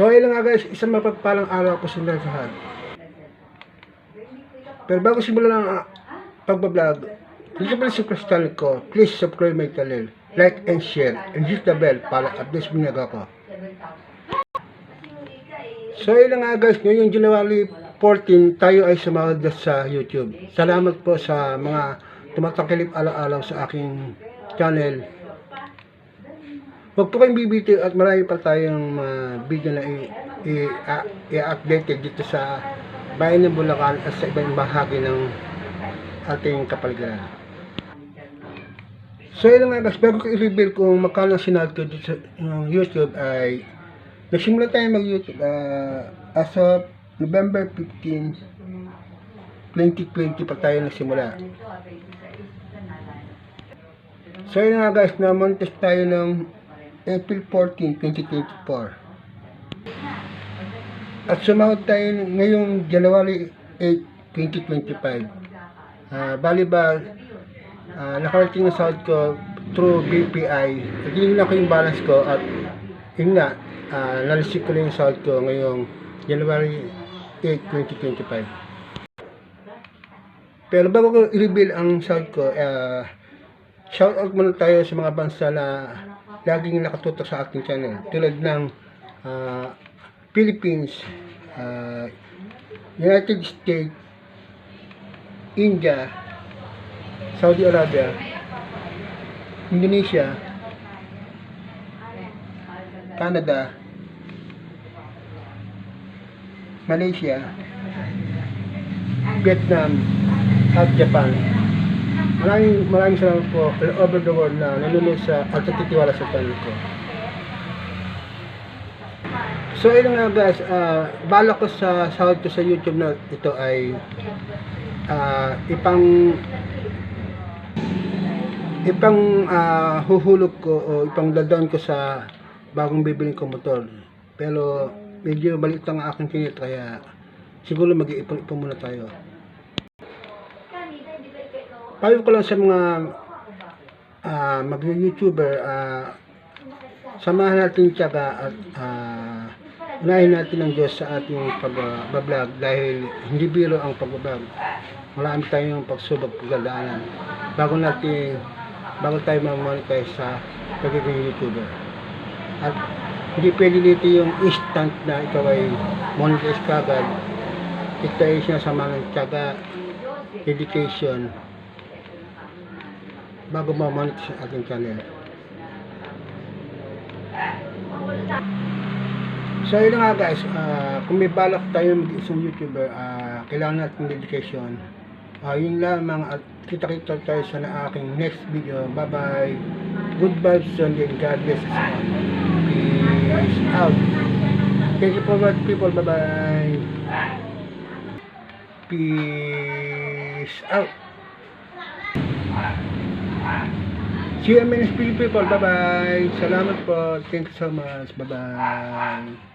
So ayun nga guys, isang mapagpalang araw ko sa lahat. Pero bago simulan ang uh, pagbablog, please pala si Crystal ko, please subscribe my channel, like and share, and hit the bell para updates mo ako. So ayun nga guys, ngayong January 14, tayo ay sumahod na sa YouTube. Salamat po sa mga tumatangkilip alaw-alaw sa aking channel. Huwag po kayong bibitiw at marami pa tayong mga video na i- i- a- i-update dito sa bayan ng Bulacan at sa ibang bahagi ng ating kapaligiran. So yun nga guys, bago ko i-reveal kung magkano sinahod ko dito sa uh, YouTube ay nagsimula tayo mag-YouTube uh, as of November 15, 2020 pa tayo nagsimula. So yun nga guys, na-monetize tayo ng April 14, 2024. At sumahod tayo ngayong January 8, 2025. Ah, bali ba, ah, nakarating na sahod ko through BPI. Yun lang ko yung balance ko at yun nga, uh, narisip ko na yung sahod ko ngayong January 8, 2025. Pero bago ko i-reveal ang sahod ko, uh, shout out muna tayo sa mga bansa na laging nakatutok sa ating channel. Tulad ng ah, Philippines, ah, United States, India, Saudi Arabia, Indonesia, Canada, Malaysia, Vietnam, at Japan. Maraming maraming salamat po all over the world na nanonood sa at nagtitiwala sa channel ko. So ayun nga guys, uh, bala ko sa sahod ko sa YouTube na ito ay ah, ipang ipang ah, huhulog ko o ipang dadaan ko sa bagong bibiling ko motor. Pero medyo balik ang aking kinit kaya siguro mag-iipon-ipon muna tayo. Payo ko lang sa mga ah, mag-YouTuber, ah, samahan natin tiyaga at ah, unahin natin ang Diyos sa ating pag-vlog dahil hindi biro ang pag-vlog. Marami tayong pagsubok pagdadaanan bago natin bago tayo mamonetize sa pagiging YouTuber. At hindi pwede dito yung instant na ikaw ay monetize kagad. Ito ay sinasama ng tiyaga, dedication, bago ma-monetize ang ating channel. So yun nga guys, ah, kung may balak tayo mag isang YouTuber, ah, kailangan natin dedication. Ah, yun lamang at kita-kita tayo sa na aking next video. Bye bye. Good vibes and God bless us all. Peace out. Thank you for what people. Bye bye. Peace out. See you in people. Bye bye. Salamat po. Thank you so much. Bye bye.